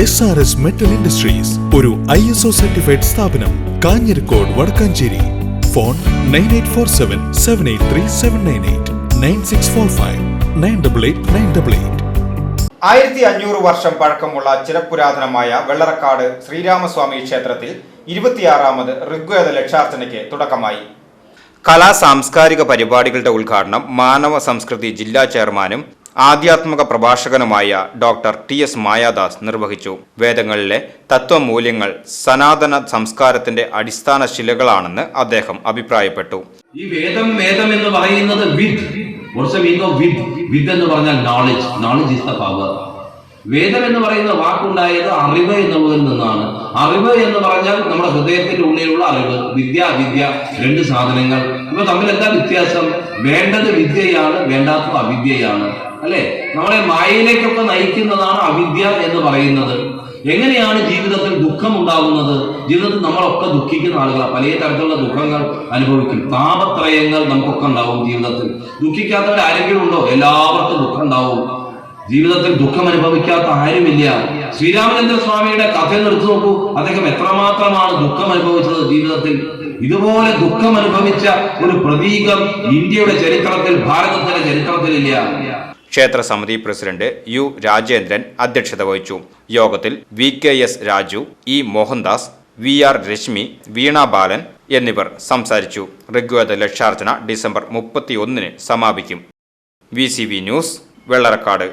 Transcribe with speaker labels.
Speaker 1: S R S metal industries ഒരു I S O certified സ്ഥാപനം Kanjirakode Vadakkanchery. Phone nine eight four seven seven eight three seven nine eight nine six four five nine double eight nine double eight
Speaker 2: ആയിരത്തി അഞ്ഞൂറ് വർഷം പഴക്കമുള്ള ചിരപുരാതനമായ വെള്ളറക്കാട് ശ്രീരാമസ്വാമി ക്ഷേത്രത്തിൽ ഇരുപത്തിയാറാമത് ഋഗ്വേദ ലക്ഷാർച്ചനയ്ക്ക് തുടക്കമായി. കലാ സാംസ്കാരിക പരിപാടികളുടെ ഉദ്ഘാടനം മാനവ സംസ്കൃതി ജില്ലാ ചെയർമാനും ആധ്യാത്മിക പ്രഭാഷകനുമായ ഡോക്ടർ ടി എസ് മായാദാസ് നിർവഹിച്ചു. വേദങ്ങളിലെ തത്വമൂല്യങ്ങൾ സനാതന സംസ്കാരത്തിന്റെ അടിസ്ഥാന ശിലകളാണെന്ന് അദ്ദേഹം അഭിപ്രായപ്പെട്ടു.
Speaker 3: ഈ വേദം വേദം എന്ന് പറയുന്നത് വിത്ത് വിത്ത് എന്ന് പറഞ്ഞാൽ knowledge knowledge is the power വേദം എന്ന് പറയുന്ന വാക്കുണ്ടായത് അറിവ് എന്നുള്ളതിൽ നിന്നാണ്. അറിവ് എന്ന് പറഞ്ഞാൽ നമ്മുടെ ഹൃദയത്തിന്റെ ഉള്ളിലുള്ള അറിവ് വിദ്യ അവിദ്യ രണ്ട് സാധനങ്ങൾ. ഇവ തമ്മിൽ എന്താ വ്യത്യാസം? വേണ്ടത് വിദ്യയാണ് വേണ്ടാത്തത് അവിദ്യയാണ്. അല്ലെ? നമ്മളെ മായയിലേക്കൊക്കെ നയിക്കുന്നതാണ് അവിദ്യ എന്ന് പറയുന്നത്. എങ്ങനെയാണ് ജീവിതത്തിൽ ദുഃഖം ഉണ്ടാകുന്നത്? ജീവിതത്തിൽ നമ്മളൊക്കെ ദുഃഖിക്കുന്ന ആളുകളാണ് പല തരത്തിലുള്ള ദുഃഖങ്ങൾ അനുഭവിക്കും. താപത്രയങ്ങൾ നമുക്കൊക്കെ ഉണ്ടാവും ജീവിതത്തിൽ. ദുഃഖിക്കാത്തവർ ആരെങ്കിലും ഉണ്ടോ? എല്ലാവർക്കും ദുഃഖം ഉണ്ടാവും. ജീവിതത്തിൽ ദുഃഖം അനുഭവിക്കാത്ത ആരുമില്ല. ശ്രീരാമചന്ദ്ര സ്വാമിയുടെ കഥ എടുത്തു നോക്കൂ. അദ്ദേഹം എത്രമാത്രമാണ് ദുഃഖം അനുഭവിച്ചത് ജീവിതത്തിൽ? ഇതുപോലെ ദുഃഖം അനുഭവിച്ച ഒരു പ്രതീകം ഇന്ത്യയുടെ ചരിത്രത്തിൽ ഭാരതത്തിന്റെ ചരിത്രത്തിലില്ല.
Speaker 2: ക്ഷേത്ര സമിതി പ്രസിഡന്റ് യു രാജേന്ദ്രൻ അധ്യക്ഷത വഹിച്ചു. യോഗത്തിൽ V K S Raju E Mohandas V R Reshmi Veena Balan എന്നിവർ സംസാരിച്ചു. ഋഗ്വേദ ലക്ഷാർച്ചന ഡിസംബർ മുപ്പത്തിയൊന്നിന് സമാപിക്കും. V C V news Vellarakkad.